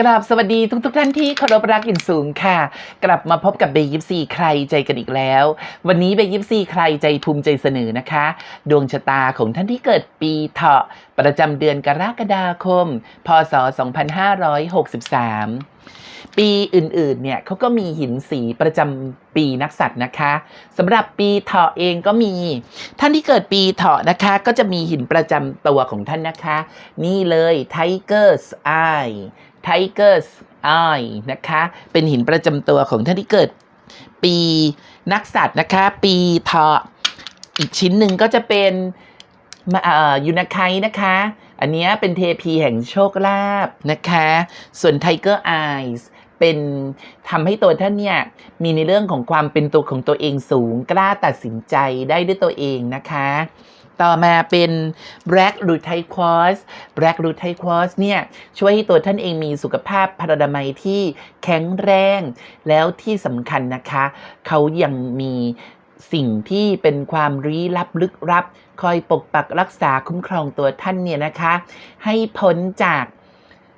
กราบสวัสดีทุกทท่านที่เคารพรักอย่างสูงค่ะ กลับมาพบกับเบยิปซีใครใจกันอีกแล้ว วันนี้เบย์ยิปซีใครใจภูมิใจเสนอนะคะ ดวงชะตาของท่านที่เกิดปีเถาะประจำเดือนกรกฎาคม พศ 2563 ปีอื่นๆเนี่ยเขาก็มีหินสีประจำปีนักสัตว์นะคะสำหรับปีเถาะเองก็มี ท่านที่เกิดปีเถาะนะคะ ก็จะมีหินประจำตัวของท่านนะคะ นี่เลย Tiger's Eye Tiger's Eye นะคะ เป็นหินประจำตัวของท่านที่เกิด ปีนักสัตว์นะคะ ปีเถาะอีกชิ้นหนึ่งก็จะเป็นยูนาไคนะคะ อันนี้เป็นเทพีแห่งโชคลาภนะคะ ส่วน Tiger Eyes เป็นทำให้ตัวท่านเนี่ยมีในเรื่องของความเป็นตัวของตัวเองสูง กล้าตัดสินใจได้ด้วยตัวเองนะคะ ต่อมาเป็น Black r o o t i q u a r t z Black r o o t i q u a r t z เนี่ยช่วยให้ตัวท่านเองมีสุขภาพพรานามัยที่แข็งแรง แล้วที่สำคัญนะคะ เขายังมีสิ่งที่เป็นความลี้ลับลึกลับ คอยปกปักรักษาคุ้มครองตัวท่านเนี่ยนะคะ ให้พ้นจาก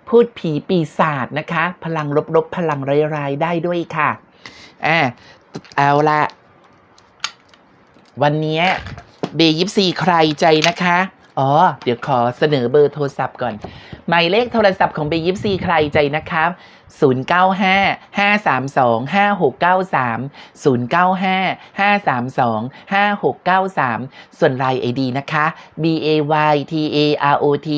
พูดผีปีศาจนะคะ พลังลบๆ พลังร้ายๆ ได้ด้วยค่ะอ่าเอาละวันนี้ เบยิปซีใครใจนะคะ อ๋อ เดี๋ยวขอเสนอเบอร์โทรศัพท์ก่อน หมายเลขโทรศัพท์ของเบยิปซีใครใจนะคะ095 532 5693 095 532 5693 ส่วนไลน์ ID นะคะ B A Y T A R O T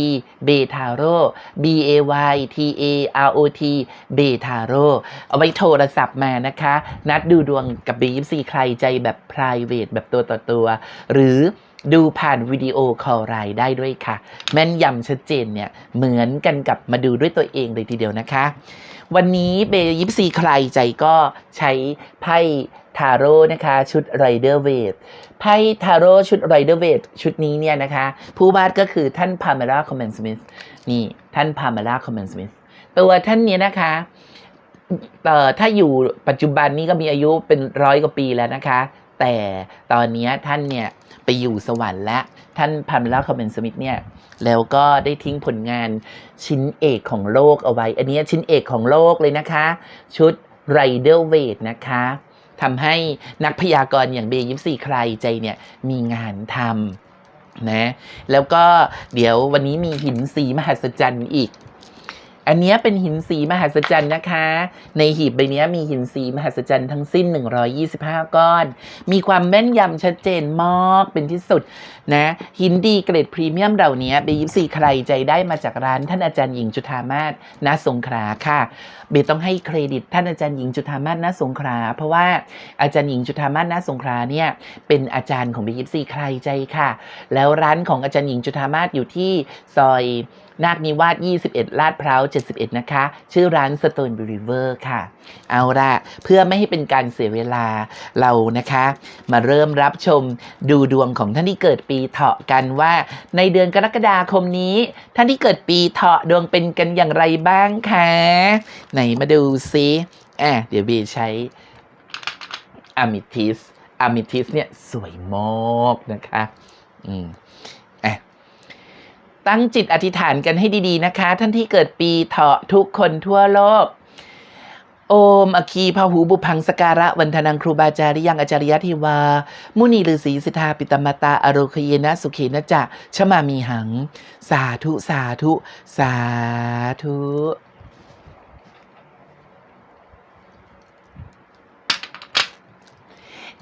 เบทาโร่ B A Y T A R O T เบทาโร่เอาไว้โทรศัพท์มานะคะ นัดดูดวงกับ b 2 4ใครใจแบบ private แบบตัวต่อตัว หรือ ดูผ่านวิดีโอคอลไลน์ได้ด้วยค่ะ แม่นยำชัดเจนเนี่ย เหมือนกันกับมาดูด้วยตัวเองเลยทีเดียวนะคะ วันนี้เบยิปซีใครใจก็ใช้ไพ่ทาโร่นะคะชุดไรเดอร์เวทไพ่ทาโร่ชุดไรเดอร์เวทชุดนี้เนี่ยนะคะ ผู้วาดก็คือท่านพาเมล่าคอมเมนสมิธนี่ท่านพาเมล่าคอมเมนสมิธตัวท่านนี้นะคะเอ่อถ้าอยู่ปัจจุบันนี้ก็มีอายุเป็นร้อยกว่าปีแล้วนะคะ แต่ตอนนี้ท่านเนี่ยไปอยู่สวรรค์แล้วท่านพาเมล่าคอมเมนสมิธเนี่ยแล้วก็ได้ทิ้งผลงานชิ้นเอกของโลกเอาไว้ อันนี้ชิ้นเอกของโลกเลยนะคะ ชุด Rider Weight นะคะทำให้นักพยากรณ์อย่างเบยิปซีใครใจเนี่ยมีงานทำนะแล้วก็เดี๋ยววันนี้มีหินสีมหัศจรรย์อีก อันนี้เป็นหินสีมหัศจรรย์นะคะ ในหีบใบนี้มีหินสีมหัศจรรย์ทั้งสิ้น 125 ก้อน มีความแม่นยำชัดเจนมากเป็นที่สุด นะหินดีเกรดพรีเมียมเหล่านี้เบยิปซีใครใจได้มาจากร้านท่านอาจารย์หญิงจุธามาศณสงขลาค่ะเบต้องให้เครดิตท่านอาจารย์หญิงจุธามาศณสงขลาเพราะว่าอาจารย์หญิงจุธามาศณสงขลาเนี่ยเป็นอาจารย์ของเบยิปซีใครใจค่ะ แล้วร้านของอาจารย์หญิงจุธามาศอยู่ที่ซอยนาคนิวาส21 ลาดพร้าว 71 นะคะ ชื่อร้าน Stone Believer ค่ะ เอาละเพื่อไม่ให้เป็นการเสียเวลาเรานะคะ มาเริ่มรับชมดูดวงของท่านที่เกิดปีเถาะกันว่า ในเดือนกรกฎาคมนี้ ท่านที่เกิดปีเถาะดวงเป็นกันอย่างไรบ้างคะไหนมาดูซิอะเดี๋ยวบีใช้อะมิทิสอะมิทิสเนี่ยสวยมากนะคะ อืมอะตั้งจิตอธิษฐานกันให้ดีๆนะคะ ท่านที่เกิดปีเถาะทุกคนทั่วโลก โอมอคีพาหูบุพังสการะวันทนังครูบาจาริยังอาจาริยทิวา มุนีฤาษีสิทธาปิตมตาอโรคเยนะสุเขนะจะชมามีหัง สาธุ สาธุ สาธุ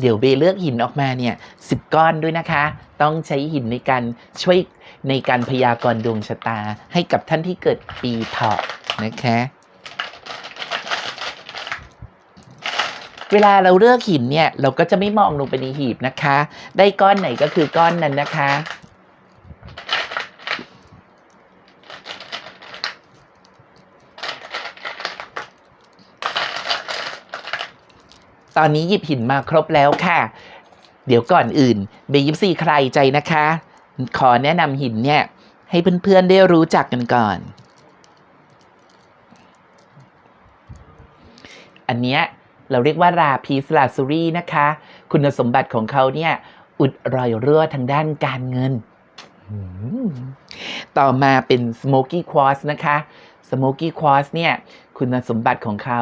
เดี๋ยวเบเลือกหินออกมาเนี่ยสิบก้อนด้วยนะคะ ต้องใช้หินในการช่วยในการพยากรณ์ดวงชะตา ให้กับท่านที่เกิดปีเถาะนะคะ เวลาเราเลือกหินเนี่ย เราก็จะไม่มองลงไปในหีบนะคะ ได้ก้อนไหนก็คือก้อนนั้นนะคะ ตอนนี้หยิบหินมาครบแล้วค่ะ เดี๋ยวก่อนอื่นเบยิปซีใครใจนะคะ ขอแนะนำหินเนี่ย ให้เพื่อนๆได้รู้จักกันก่อน อันเนี้ย เราเรียกว่าราพีสลาซูรีนะคะ คุณสมบัติของเขาเนี่ย อุดรอยรั่วทางด้านการเงินอืมต่อมาเป็น Smoky Quartz นะคะสโมกี้ควอสเนี่ยคุณสมบัติของเขา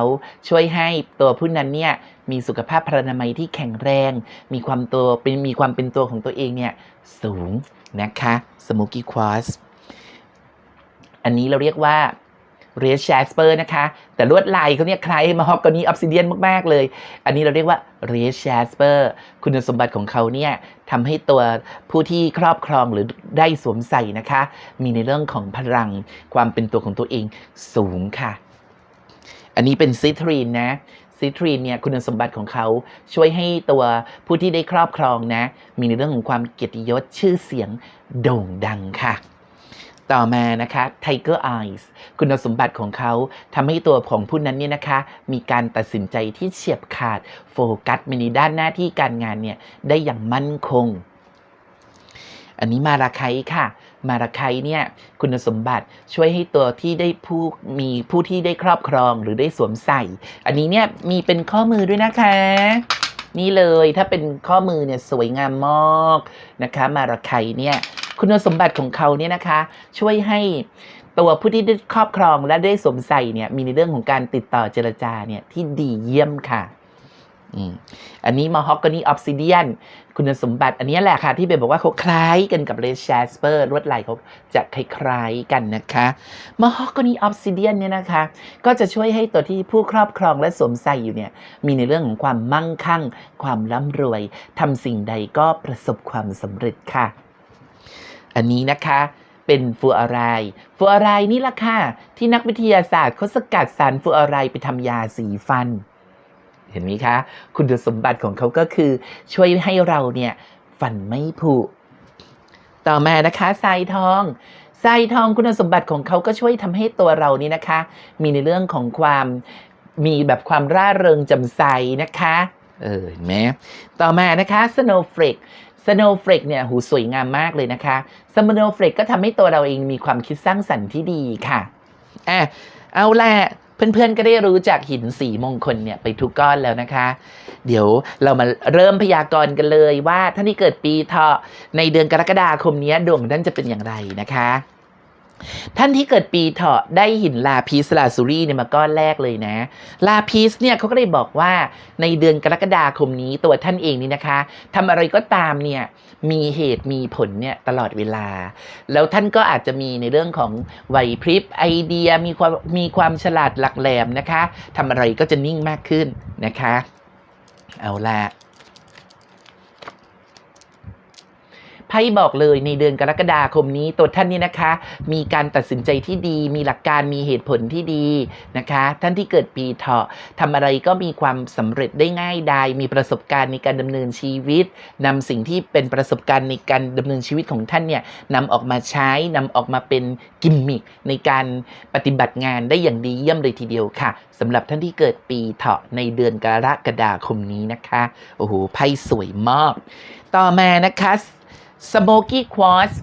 ช่วยให้ตัวผู้นั้นเนี่ยมีสุขภาพพรรณนามัยที่แข็งแรง มีความตัวเป็นมีความเป็นตัวของตัวเองเนี่ยสูงนะคะสโมกี้ควอสอันนี้เราเรียกว่า เรสแชสเปอร์นะคะ แต่ลวดลายเขาเนี่ยคล้ายมาฮอกกานีออฟซิเดียนมาก ๆ เลย อันนี้เราเรียกว่าเรสแชสเปอร์คุณสมบัติของเขาเนี่ยทำให้ตัวผู้ที่ครอบครองหรือได้สวมใส่นะคะ มีในเรื่องของพลังความเป็นตัวของตัวเองสูงค่ะ อันนี้เป็นซิตรีนนะซิตรีนเนี่ยคุณสมบัติของเขาช่วยให้ตัวผู้ที่ได้ครอบครองนะ มีในเรื่องของความเกียรติยศชื่อเสียงโด่งดังค่ะ ต่อมานะคะ Tiger Eyes คุณสมบัติของเขาทำให้ตัวของผู้นั้นเนี่ยนะคะ มีการตัดสินใจที่เฉียบขาดโฟกัสมินิด้านหน้าที่การงานเนี่ยได้อย่างมั่นคง อันนี้มาราไคค่ะ มาราไคเนี่ยคุณสมบัติช่วยให้ตัวที่ได้ผู้มีผู้ที่ได้ครอบครองหรือได้สวมใส่ อันนี้เนี่ยมีเป็นข้อมือด้วยนะคะนี่เลยถ้าเป็นข้อมือเนี่ยสวยงามมากนะคะ มาราไคเนี่ย คุณสมบัติของเขาเนี่ยนะคะ ช่วยให้ตัวผู้ที่ได้ครอบครองและได้สวมใส่เนี่ยมีในเรื่องของการติดต่อเจรจาเนี่ยที่ดีเยี่ยมค่ะอันนี้มาฮอกกนี่ออฟซิเดียนคุณสมบัติอันนี้แหละค่ะ ที่เบนบอกว่าเขาคล้ายกันกับเรสแชสเปอร์ลวดลายเขาจะคล้ายๆกันนะคะมาฮอกกนี่ออฟซิเดียนเนี่ยนะคะ ก็จะช่วยให้ตัวที่ผู้ครอบครองและสวมใส่อยู่เนี่ย มีในเรื่องของความมั่งคั่ง ความร่ำรวยทำสิ่งใดก็ประสบความสำเร็จค่ะ อันนี้นะคะเป็นฟูอารายฟูอารายนี่ละค่ะ ที่นักวิทยาศาสตร์เขาสกัดสารฟูอารายไปทำยาสีฟัน เห็นไหมคะ คุณสมบัติของเขาก็คือ ช่วยให้เราเนี่ยฟันไม่ผุ ต่อมานะคะทรายทองทรายทองคุณสมบัติของเขาก็ช่วยทำให้ตัวเรานี่นะคะ มีในเรื่องของความมีแบบความร่าเริงจำใสนะคะ เออเห็นไหมต่อมานะคะ snowflake snowflake เนี่ยหูสวยงามมากเลยนะคะ snowflake ก็ทำให้ตัวเราเองมีความคิดสร้างสรรค์ที่ดีค่ะอะเอาละเพื่อนๆ ก็ได้รู้จากหินสีมงคลเนี่ยไปทุกก้อนแล้วนะคะ เดี๋ยวเรามาเริ่มพยากรณ์กันเลยว่าท่านที่เกิดปีเถาะในเดือนกรกฎาคมนี้ดวงของท่านจะเป็นอย่างไรนะคะ ท่านที่เกิดปีเถาะได้หินลาพิสลาซูรีเนี่ยมาก้อนแรกเลยนะ ลาพิสเนี่ยเขาก็เลยบอกว่าในเดือนกรกฎาคมนี้ตัวท่านเองนี่นะคะทำอะไรก็ตามเนี่ยมีเหตุมีผลเนี่ยตลอดเวลา แล้วท่านก็อาจจะมีในเรื่องของไหวพริบไอเดียมีความมีความฉลาดหลักแหลมนะคะทำอะไรก็จะนิ่งมากขึ้นนะคะ เอาละ ไพ่บอกเลยในเดือนกรกฎาคมนี้ตัวท่านนี่นะคะ มีการตัดสินใจที่ดี มีหลักการมีเหตุผลที่ดีนะคะ ท่านที่เกิดปีเถาะทำอะไรก็มีความสำเร็จได้ง่ายดายมีประสบการณ์ในการดำเนินชีวิตนำสิ่งที่เป็นประสบการณ์ในการดำเนินชีวิตของท่านเนี่ยนำออกมาใช้นำออกมาเป็นกิมมิคในการปฏิบัติงานได้อย่างดีเยี่ยมเลยทีเดียวค่ะสำหรับท่านที่เกิดปีเถาะในเดือนกรกฎาคมนี้นะคะโอ้โหไพ่สวยมาก ต่อมานะคะ Smoky Quartz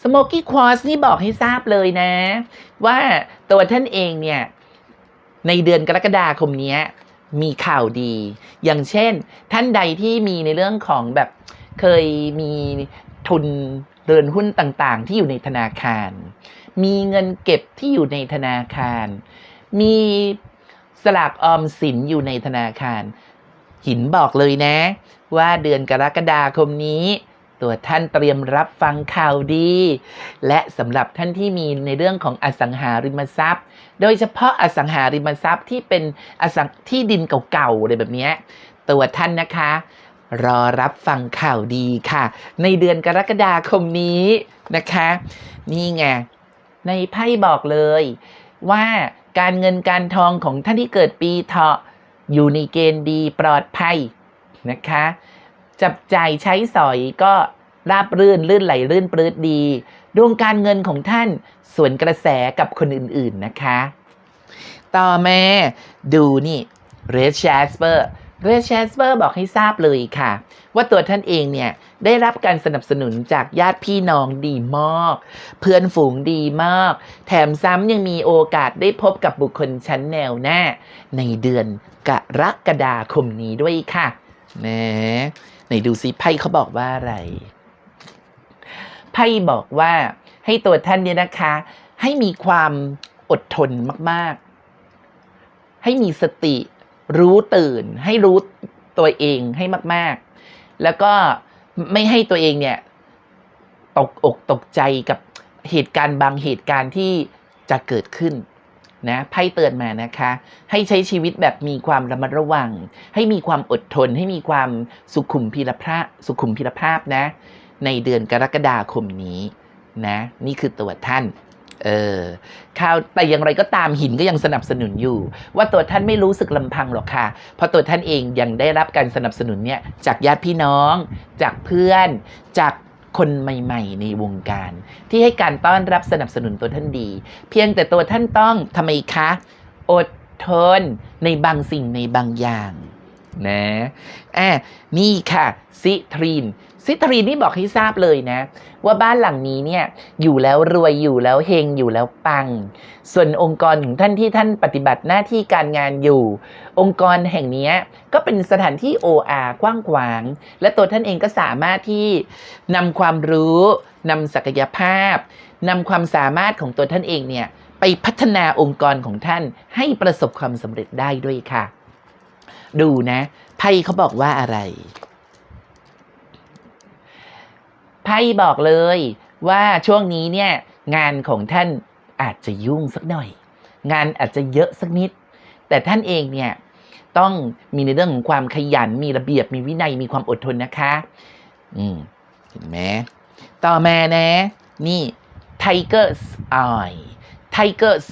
Smoky Quartz นี่บอกให้ทราบเลยนะ ว่าตัวท่านเองเนี่ย ในเดือนกรกฎาคมนี้มีข่าวดี อย่างเช่น ท่านใดที่มีในเรื่องของแบบเคยมีทุนเรือนหุ้นต่างๆ ที่อยู่ในธนาคาร มีเงินเก็บที่อยู่ในธนาคาร มีสลากออมสินอยู่ในธนาคาร หินบอกเลยนะ ว่าเดือนกรกฎาคมนี้ ตัวท่านเตรียมรับฟังข่าวดี และสำหรับท่านที่มีในเรื่องของอสังหาริมทรัพย์ โดยเฉพาะอสังหาริมทรัพย์ที่เป็นอสังที่ดินเก่าๆอะไรแบบนี้ตัวท่านนะคะ รอรับฟังข่าวดีค่ะ ในเดือนกรกฎาคมนี้นะคะ นี่ไงในไพ่บอกเลยว่าการเงินการทองของท่านที่เกิดปีเถาะอยู่ในเกณฑ์ดีปลอดภัยนะคะ จับจ่ายใช้สอยก็ราบรื่นลื่นไหลลื่นปลื้ดดี ดวงการเงินของท่านสวนกระแสกับคนอื่นๆนะคะ ต่อมาดูนี่เรดแชสเปอร์เรดแชสเปอร์บอกให้ทราบเลยค่ะ ว่าตัวท่านเองเนี่ย ได้รับการสนับสนุนจากญาติพี่น้องดีมาก เพื่อนฝูงดีมาก แถมซ้ำยังมีโอกาสได้พบกับบุคคลชั้นแนวหน้า ในเดือนกรกฎาคมนี้ด้วยค่ะแหม ไหนดูซิไพ่เขาบอกว่าอะไรไพ่บอกว่าให้ตัวท่านเนี่ยนะคะ ให้มีความอดทนมาก ๆ ให้มีสติ รู้ตื่น ให้รู้ตัวเองให้มาก ๆ แล้วก็ไม่ให้ตัวเองเนี่ย ตกอกตกใจกับเหตุการณ์บางเหตุการณ์ที่จะเกิดขึ้น นะไพ่เตือนมานะคะ ให้ใช้ชีวิตแบบมีความระมัดระวัง ให้มีความอดทน ให้มีความสุขุมพิรภาพสุขุมพิรภาพนะ ในเดือนกรกฎาคมนี้นะ นี่คือตัวท่านเออข่าวแต่อย่างไรก็ตามหินก็ยังสนับสนุนอยู่ ว่าตัวท่านไม่รู้สึกลำพังหรอกค่ะ เพราะตัวท่านเองยังได้รับการสนับสนุนเนี่ยจากญาติพี่น้อง จากเพื่อน จาก คนใหม่ ๆ ในวงการ ที่ให้การต้อนรับสนับสนุนตัวท่านดี เพียงแต่ตัวท่านต้องทำไมคะ อดทนในบางสิ่งในบางอย่างนะอะนี่ค่ะ ซิทรีน ซิทรีนนี่บอกให้ทราบเลยนะ ว่าบ้านหลังนี้เนี่ยอยู่แล้วรวยอยู่แล้วเฮงอยู่แล้วปัง ส่วนองค์กรของท่านที่ท่านปฏิบัติหน้าที่การงานอยู่ องค์กรแห่งนี้ก็เป็นสถานที่ OR กว้างขวาง และตัวท่านเองก็สามารถที่นำความรู้นำศักยภาพนำความสามารถของตัวท่านเองเนี่ยไปพัฒนาองค์กรของท่านให้ประสบความสำเร็จได้ด้วยค่ะ ดูนะไพ่เขาบอกว่าอะไร ไพ่บอกเลยว่าช่วงนี้เนี่ยงานของท่านอาจจะยุ่งสักหน่อย งานอาจจะเยอะสักนิด แต่ท่านเองเนี่ยต้องมีในเรื่องของความขยันมีระเบียบมีวินัยมีความอดทนนะคะ อืมเห็นไหมต่อมานะ นี่ Tiger's Eye Tiger's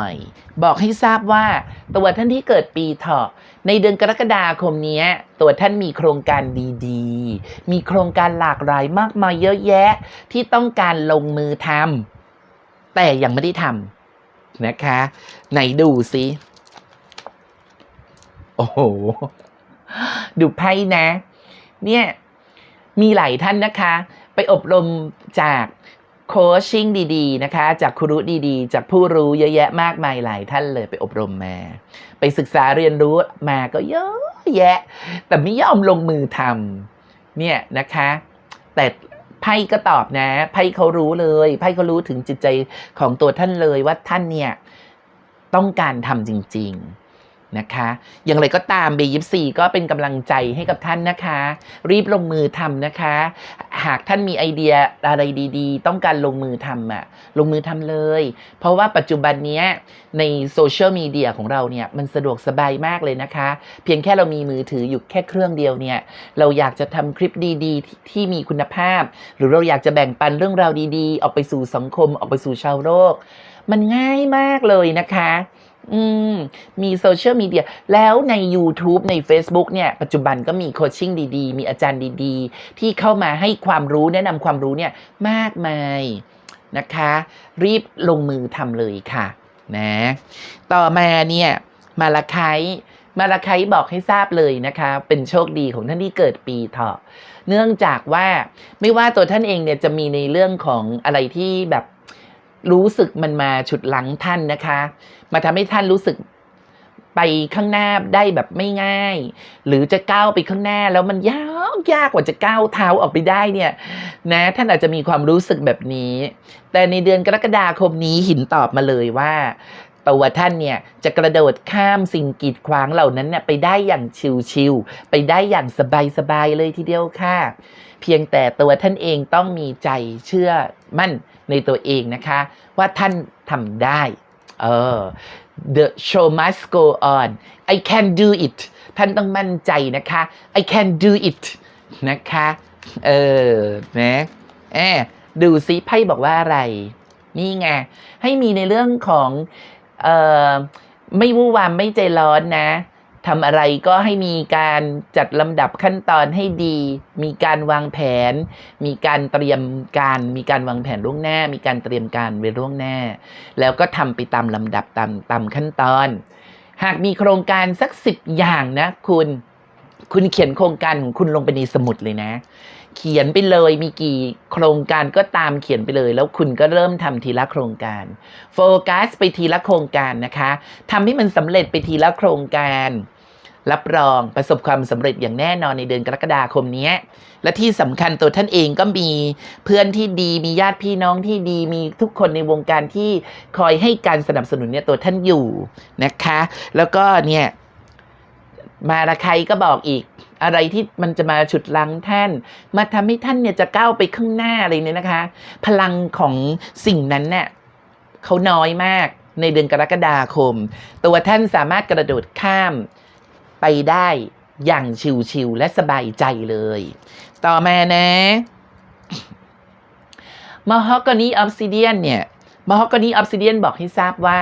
Eye บอกให้ทราบว่าตัวท่านที่เกิดปีเถาะ ในเดือนกรกฎาคมนี้ตัวท่านมีโครงการดีๆ มีโครงการหลากหลายมากมายเยอะแยะที่ต้องการลงมือทำแต่ยังไม่ได้ทำนะคะ ไหนดูสิโอ้โห ดูไพ่นะ เนี่ย มีหลายท่านนะคะ ไปอบรมจาก โคชชิ่งดีๆนะคะ จากครูดีๆ จากผู้รู้เยอะแยะมากมายหลายท่านเลยไปอบรมมา ไปศึกษาเรียนรู้มาก็เยอะแยะ แต่ไม่ยอมลงมือทำเนี่ยนะคะ แต่ไพ่ก็ตอบนะไพ่เขารู้เลยไพ่เขารู้ถึงจิตใจของตัวท่านเลยว่าท่านเนี่ยต้องการทำจริง ๆ นะคะ อย่างไรก็ตามเบยิปซีก็เป็นกำลังใจให้กับท่านนะคะ รีบลงมือทำนะคะ หากท่านมีไอเดียอะไรดี ๆ ต้องการลงมือทำอะลงมือทำเลย เพราะว่าปัจจุบันนี้ในโซเชียลมีเดียของเราเนี่ยมันสะดวกสบายมากเลยนะคะ เพียงแค่เรามีมือถืออยู่แค่เครื่องเดียวเนี่ย เราอยากจะทำคลิปดีๆทที่มีคุณภาพ หรือเราอยากจะแบ่งปันเรื่องราวดีๆ ออกไปสู่สังคมออกไปสู่ชาวโลกมันง่ายมากเลยนะคะ อืม มีโซเชียลมีเดีย แล้วใน YouTube ใน Facebook เนี่ย ปัจจุบันก็มีโคชชิ่งดีๆ มีอาจารย์ดีๆ ที่เข้ามาให้ความรู้แนะนำความรู้เนี่ย มากมายนะคะ รีบลงมือทำเลยค่ะ นะ ต่อมาเนี่ย มาลาไคมาลาไคบอกให้ทราบเลยนะคะ เป็นโชคดีของท่านที่เกิดปีเถาะ เนื่องจากว่าไม่ว่าตัวท่านเองเนี่ยจะมีในเรื่องของอะไรที่แบบ รู้สึกมันมาฉุดหลังท่านนะคะ มาทำให้ท่านรู้สึกไปข้างหน้าได้แบบไม่ง่าย หรือจะก้าวไปข้างหน้าแล้วมันยากยากกว่าจะก้าวเท้าออกไปได้เนี่ยนะท่านอาจจะมีความรู้สึกแบบนี้ แต่ในเดือนกรกฎาคมนี้หินตอบมาเลยว่าตัวท่านเนี่ยจะกระโดดข้ามสิ่งกีดขวางเหล่านั้นเนี่ยไปได้อย่างชิวๆไปได้อย่างสบายๆเลยทีเดียวค่ะ เพียงแต่ตัวท่านเองต้องมีใจเชื่อมั่น ในตัวเองนะคะ ว่าท่านทำได้เออ the show must go on I can do it ท่านต้องมั่นใจนะคะ I can do it นะคะ เออนะแอบดูซิไพ่บอกว่าอะไร นี่ไง ให้มีในเรื่องของ เอ่อ ไม่วู่วามไม่ใจร้อนนะ ทำอะไรก็ให้มีการจัดลำดับขั้นตอนให้ดี มีการวางแผน มีการเตรียมการ มีการวางแผนล่วงหน้า มีการเตรียมการไว้ล่วงหน้า แล้วก็ทำไปตามลำดับตามตามขั้นตอน หากมีโครงการสักสิบอย่างนะคุณ คุณเขียนโครงการของคุณลงไปในสมุดเลยนะ เขียนไปเลยมีกี่โครงการก็ตามเขียนไปเลย แล้วคุณก็เริ่มทำทีละโครงการ โฟกัสไปทีละโครงการนะคะทำให้มันสำเร็จไปทีละโครงการรับรองประสบความสำเร็จอย่างแน่นอนในเดือนกรกฎาคมนี้ และที่สำคัญตัวท่านเองก็มีเพื่อนที่ดีมีญาติพี่น้องที่ดีมีทุกคนในวงการที่คอยให้การสนับสนุนเนี่ยตัวท่านอยู่นะคะ แล้วก็เนี่ยมาละใครก็บอกอีก อะไรที่มันจะมาฉุดลังท่าน มาทำให้ท่านเนี่ยจะก้าวไปข้างหน้าอะไรเนี่ยนะคะ พลังของสิ่งนั้นเนี่ยเขาน้อยมากในเดือนกรกฎาคม ตัวท่านสามารถกระโดดข้ามไปได้อย่างชิวๆและสบายใจเลย ต่อมานะม a ฮอกกานีออฟซิเดียนเนี่ย ม a ฮอกกานีออฟซิเดียนบอกให้ทราบว่า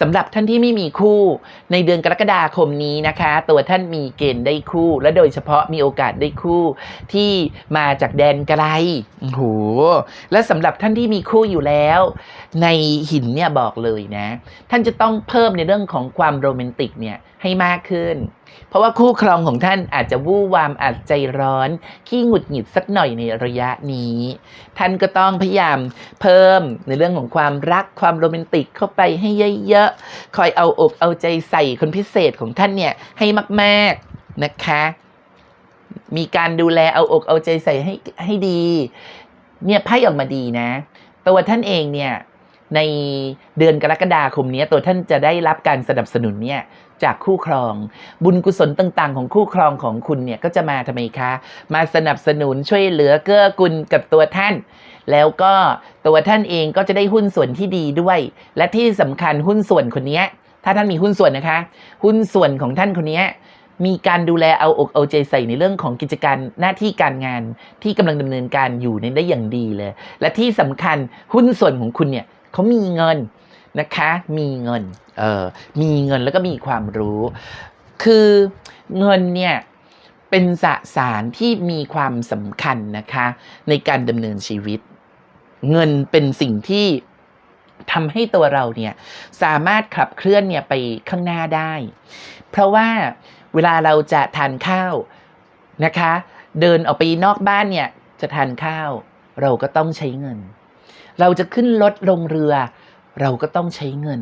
สำหรับท่านที่ไม่มีคู่ในเดือนกรกฎาคมนี้นะคะ ตัวท่านมีเกณฑ์ได้คู่ และโดยเฉพาะมีโอกาสได้คู่ที่มาจากแดนไกลโอ้โหและสำหรับท่านที่มีคู่อยู่แล้ว ในหินเนี่ยบอกเลยนะ ท่านจะต้องเพิ่มในเรื่องของความโรแมนติกเนี่ยให้มากขึ้น เพราะว่าคู่ครองของท่านอาจจะวู่วามอาจใจร้อน ขี้หงุดหงิดสักหน่อยในระยะนี้ ท่านก็ต้องพยายามเพิ่มในเรื่องของความรักความโรแมนติกเข้าไปให้เยอะๆ คอยเอาอกเอาใจใส่คนพิเศษของท่านเนี่ยให้มากๆนะคะ มีการดูแลเอาอกเอาใจใส่ให้ให้ดี เนี่ยไพ่ออกมาดีนะตัวท่านเองเนี่ยในเดือนกรกฎาคมนี้ตัวท่านจะได้รับการสนับสนุนเนี่ย จากคู่ครอง บุญกุศลต่าง ๆ ของคู่ครองของคุณเนี่ยก็จะมาทำไมคะ มาสนับสนุนช่วยเหลือเกื้อกูลกับตัวท่าน แล้วก็ตัวท่านเองก็จะได้หุ้นส่วนที่ดีด้วย และที่สำคัญหุ้นส่วนคนนี้ถ้าท่านมีหุ้นส่วนนะคะ หุ้นส่วนของท่านคนนี้มีการดูแลเอาอกเอาใจใส่ในเรื่องของกิจการหน้าที่การงานที่กำลังดำเนินการอยู่ในได้อย่างดีเลย และที่สำคัญหุ้นส่วนของคุณเนี่ยเขามีเงิน นะคะ มีเงิน เออ มีเงินแล้วก็มีความรู้ คือเงินเนี่ยเป็นสสารที่มีความสำคัญนะคะ ในการดำเนินชีวิต เงินเป็นสิ่งที่ทำให้ตัวเราเนี่ยสามารถขับเคลื่อนเนี่ยไปข้างหน้าได้ เพราะว่าเวลาเราจะทานข้าวนะคะ เดินออกไปนอกบ้านเนี่ยจะทานข้าว เราก็ต้องใช้เงิน เราจะขึ้นรถลงเรือ เราก็ต้องใช้เงิน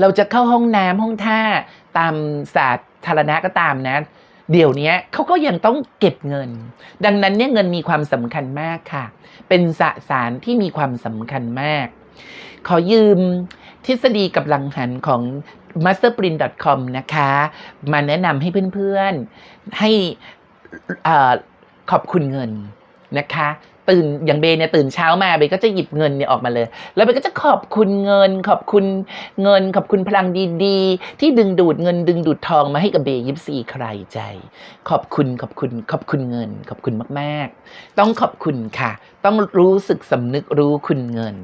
เราจะเข้าห้องน้ำห้องท่าตามสาธารณะก็ตามนะ เดี๋ยวนี้เขาก็ยังต้องเก็บเงิน ดังนั้นเนี่ยเงินมีความสำคัญมากค่ะ เป็นสสารที่มีความสำคัญมาก ขอยืมทฤษฎีกับลังหันของ masterprint.com นะคะ มาแนะนำให้เพื่อนๆให้อขอบคุณเงินนะคะ ตื่นอย่างเบย์เนี่ยตื่นเช้ามาเบยก็จะหยิบเงินเนี่ยออกมาเลย แล้วเบยก็จะขอบคุณเงิน ขอบคุณเงิน ขอบคุณพลังดีๆ ที่ดึงดูดเงินดึงดูดทองมาให้กับเบย์ยิบซีใครใจ ขอบคุณขอบคุณขอบคุณเงิน ขอบคุณมากๆ ต้องขอบคุณค่ะ ต้องรู้สึกสำนึกรู้คุณเงิน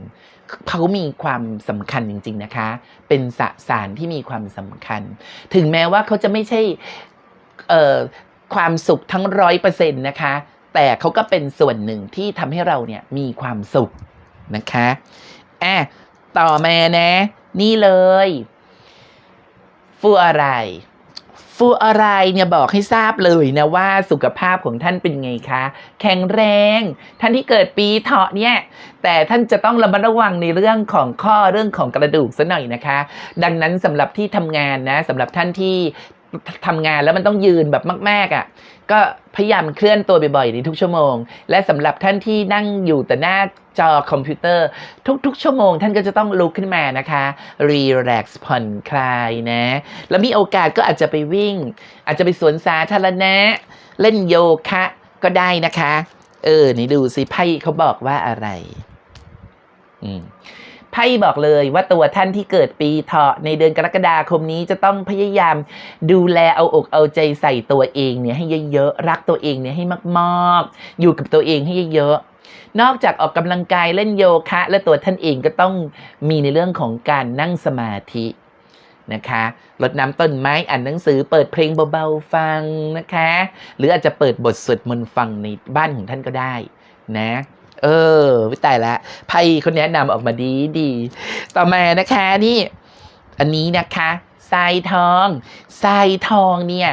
เขามีความสำคัญจริง ๆนะคะ เป็นสสารที่มีความสำคัญ ถึงแม้ว่าเขาจะไม่ใช่ความสุขทั้งร้อยเปอร์เซ็นต์นะคะ แต่เขาก็เป็นส่วนหนึ่งที่ทำให้เราเนี่ยมีความสุขนะคะอะต่อมานะ นี่เลยฟูอะไรฟูอะไรเนี่ยบอกให้ทราบเลยนะว่าสุขภาพของท่านเป็นไงคะ แข็งแรง ท่านที่เกิดปีเถาะเนี่ยแต่ท่านจะต้องระมัดระวังในเรื่องของข้อเรื่องของกระดูกซะหน่อยนะคะ ดังนั้นสำหรับที่ทำงานนะสำหรับท่านที่ทำงานแล้วมันต้องยืนแบบมาก ๆอะ่ะ ก็พยายามเคลื่อนตัวบ่อยๆในทุกชั่วโมง และสำหรับท่านที่นั่งอยู่แต่หน้าจอคอมพิวเตอร์ ทุกๆ ชั่วโมง ท่านก็จะต้องลุกขึ้นมานะคะรีแลกซ์ผ่อนคลายนะ แล้วมีโอกาสก็อาจจะไปวิ่ง อาจจะไปสวนสาธารณะ เล่นโยคะก็ได้นะคะ เออ นี่ดูสิไพ่เขาบอกว่าอะไร อืม ไพ่บอกเลยว่าตัวท่านที่เกิดปีเถาะในเดือนกรกฎาคมนี้จะต้องพยายามดูแลเอาอกเอาใจใส่ตัวเองเนี่ยให้เยอะๆรักตัวเองเนี่ยให้มากๆ อยู่กับตัวเองให้เยอะๆนอกจากออกกำลังกายเล่นโยคะ และตัวท่านเองก็ต้องมีในเรื่องของการนั่งสมาธินะคะรดน้ำต้นไม้อ่านหนังสือเปิดเพลงเบาๆฟังนะคะ หรืออาจจะเปิดบทสวดมนต์ฟังในบ้านของท่านก็ได้นะ เออวิตายละไพ่คนแนะนำออกมาดีดี ต่อมานะคะนี่ อันนี้นะคะทรายทองทรายทองเนี่ย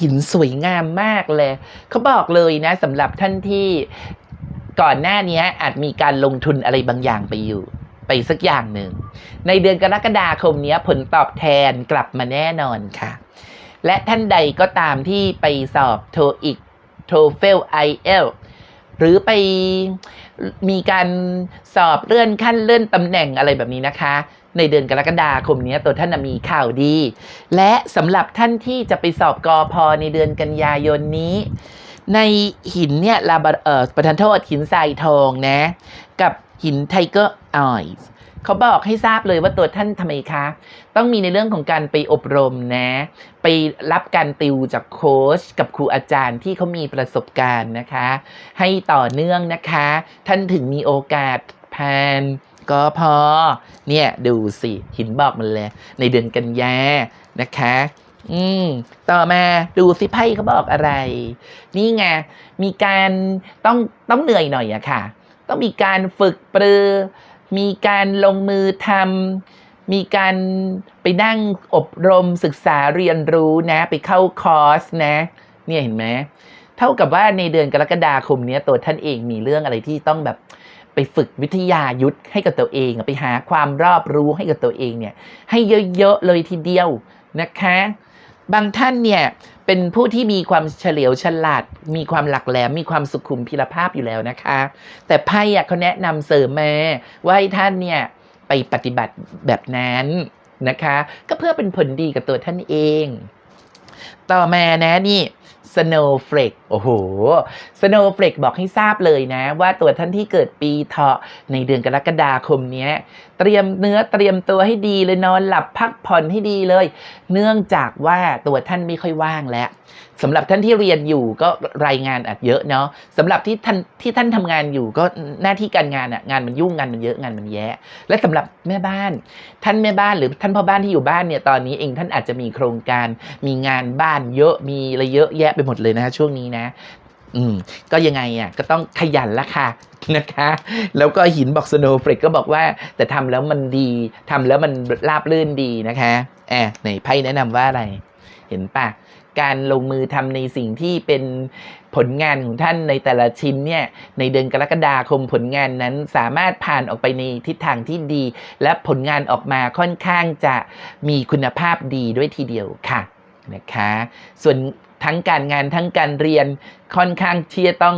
หินสวยงามมากเลยเขาบอกเลยนะสำหรับท่านที่ก่อนหน้านี้อาจมีการลงทุนอะไรบางอย่างไปอยู่ ไปสักอย่างหนึ่ง ในเดือนกรกฎาคมนี้ผลตอบแทนกลับมาแน่นอนค่ะ และท่านใดก็ตามที่ไปสอบโทอีกโทเฟลไอเอล หรือไปมีการสอบเลื่อนขั้นเลื่อนตำแหน่งอะไรแบบนี้นะคะ ในเดือนกรกฎาคมนี้ตัวท่านมีข่าวดี และสำหรับท่านที่จะไปสอบกอพอในเดือนกันยายนนี้ ในหินเนี่ยลาบเอ่อประธานโทษหินทรายทองนะ กับหินไทเกอร์ออยส์ เขาบอกให้ทราบเลยว่าตัวท่านทำไมคะ ต้องมีในเรื่องของการไปอบรมนะ ไปรับการติวจากโค้ชกับครูอาจารย์ที่เขามีประสบการณ์นะคะ ให้ต่อเนื่องนะคะ ท่านถึงมีโอกาสแพนก็พอ เนี่ยดูสิหินบอกมันเลย ในเดือนกันยานะคะ อืม ต่อมาดูสิไพ่เขาบอกอะไร นี่ไง มีการต้องต้องเหนื่อยหน่อยอะค่ะ ต้องมีการฝึกปรือ มีการลงมือทำมีการไปนั่งอบรมศึกษาเรียนรู้นะ ไปเข้าคอร์สนะ เนี่ยเห็นไหมเท่ากับว่าในเดือนกรกฎาคมเนี้ยตัวท่านเองมีเรื่องอะไรที่ต้องแบบไปฝึกวิทยายุทธให้กับตัวเอง ไปหาความรอบรู้ให้กับตัวเองเนี่ยให้เยอะๆเลยทีเดียวนะคะ บางท่านเนี่ย เป็นผู้ที่มีความเฉลียวฉลาด มีความหลักแหลม มีความสุขุมพิรภาพอยู่แล้วนะคะ แต่ไพ่เขาแนะนำเสริมมาว่าให้ท่านเนี่ยไปปฏิบัติแบบนั้นนะคะ ก็เพื่อเป็นผลดีกับตัวท่านเอง ต่อมานะนี่ Snowflake โอ้โห Snowflake บอกให้ทราบเลยนะ ว่าตัวท่านที่เกิดปีเถาะในเดือนกรกฎาคมนี้เตรียมเนื้อเตรียมตัวให้ดีเลยนอนหลับพักผ่อนให้ดีเลย เนื่องจากว่าตัวท่านไม่ค่อยว่างแล้วสำหรับท่านที่เรียนอยู่ก็รายงานอาจเยอะเนาะสำหรับที่ท่านที่ท่านทำงานอยู่ก็หน้าที่การงานอะงานมันยุ่งงานมันเยอะงานมันแย่และสำหรับแม่บ้าน ท่านแม่บ้านหรือท่านพ่อบ้านที่อยู่บ้านเนี่ยตอนนี้เองท่านอาจจะมีโครงการ มีงานบ้านเยอะมีอะไรเยอะแยะไปหมดเลยนะฮะช่วงนี้นะ อืม ก็ยังไงอะก็ต้องขยันละค่ะนะคะ แล้วก็หินบอกสโนว์เฟรกก็บอกว่า แต่ทำแล้วมันดีทำแล้วมันราบลื่นดีนะคะแอบไหนไพ่แนะนำว่าอะไร เห็นปะการลงมือทำในสิ่งที่เป็นผลงานของท่านในแต่ละชิ้นเนี่ยในเดือนกรกฎาคมผลงานนั้นสามารถผ่านออกไปในทิศทางที่ดี และผลงานออกมาค่อนข้างจะมีคุณภาพดีด้วยทีเดียวค่ะนะคะ ส่วน ทั้งการงานทั้งการเรียนค่อนข้างที่จะต้อง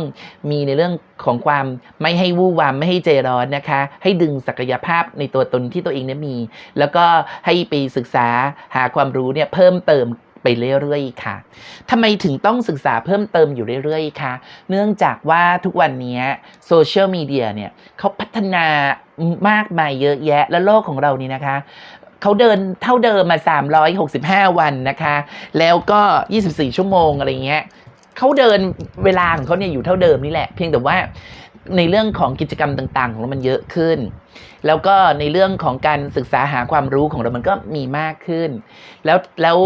มีในเรื่องของความไม่ให้วู่วามไม่ให้ใจร้อนนะคะ ให้ดึงศักยภาพในตัวตนที่ตัวเองเนี่ยมี แล้วก็ให้ไปศึกษาหาความรู้เนี่ยเพิ่มเติมไปเรื่อยๆ ค่ะ ทำไมถึงต้องศึกษาเพิ่มเติมอยู่เรื่อยๆคะเนื่องจากว่าทุกวันนี้โซเชียลมีเดียเนี่ยเขาพัฒนามากมายเยอะแยะ และโลกของเรานี่นะคะ เขาเดินเท่าเดิมมา 365 วันนะคะ แล้วก็ 24 ชั่วโมงอะไรเงี้ยเขาเดินเวลาของเขาเนี่ยอยู่เท่าเดิมนี่แหละ เพียงแต่ว่าในเรื่องของกิจกรรมต่างๆ ของเรามันเยอะขึ้น แล้วก็ในเรื่องของการศึกษาหาความรู้ของเรามันก็มีมากขึ้น แล้วแล้ว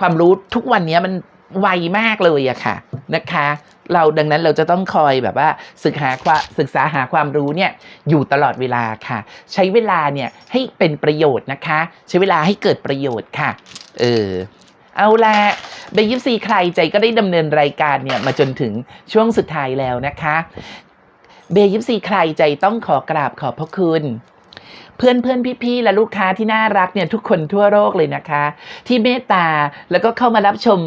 ความรู้ทุกวันนี้มัน ไวมากเลยอะค่ะนะคะ เราดังนั้นเราจะต้องคอยแบบว่าศึกหาความศึกษาหาความรู้เนี่ยอยู่ตลอดเวลาค่ะ ใช้เวลาเนี่ยให้เป็นประโยชน์นะคะ ใช้เวลาให้เกิดประโยชน์ค่ะ เออเอาละเบยิปซีใครใจก็ได้ดำเนินรายการเนี่ยมาจนถึงช่วงสุดท้ายแล้วนะคะเบยิปซีใครใจต้องขอกราบขอบพระคุณเพื่อนเพื่อนพี่ๆ และลูกค้าที่น่ารักเนี่ยทุกคนทั่วโลกเลยนะคะ ที่เมตตาแล้วก็เข้ามารับชม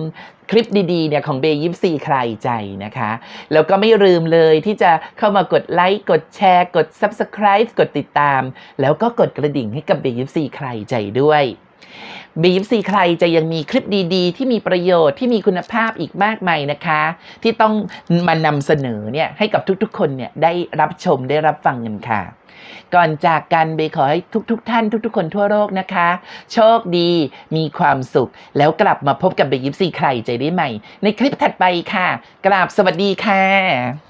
คลิปดีๆเนี่ยของเบยิปซีใครใจนะคะ แล้วก็ไม่ลืมเลยที่จะเข้ามากดไลค์กดแชร์ กด Subscribe กดติดตาม แล้วก็กดกระดิ่งให้กับเบยิปซีใครใจด้วยเบยิปซีใครจะยังมีคลิปดีๆ ที่มีประโยชน์ที่มีคุณภาพอีกมากมายนะคะ ที่ต้องมานำเสนอเนี่ยให้กับทุกๆคนเนี่ยได้รับชมได้รับฟังกันค่ะ ก่อนจากกันเบขอให้ทุกๆทท่านทุก ๆ คนทั่วโลกนะคะ โชคดีมีความสุข แล้วกลับมาพบกับเบยิปซีใครใจได้ใหม่ ในคลิปถัดไปค่ะ กราบสวัสดีค่ะ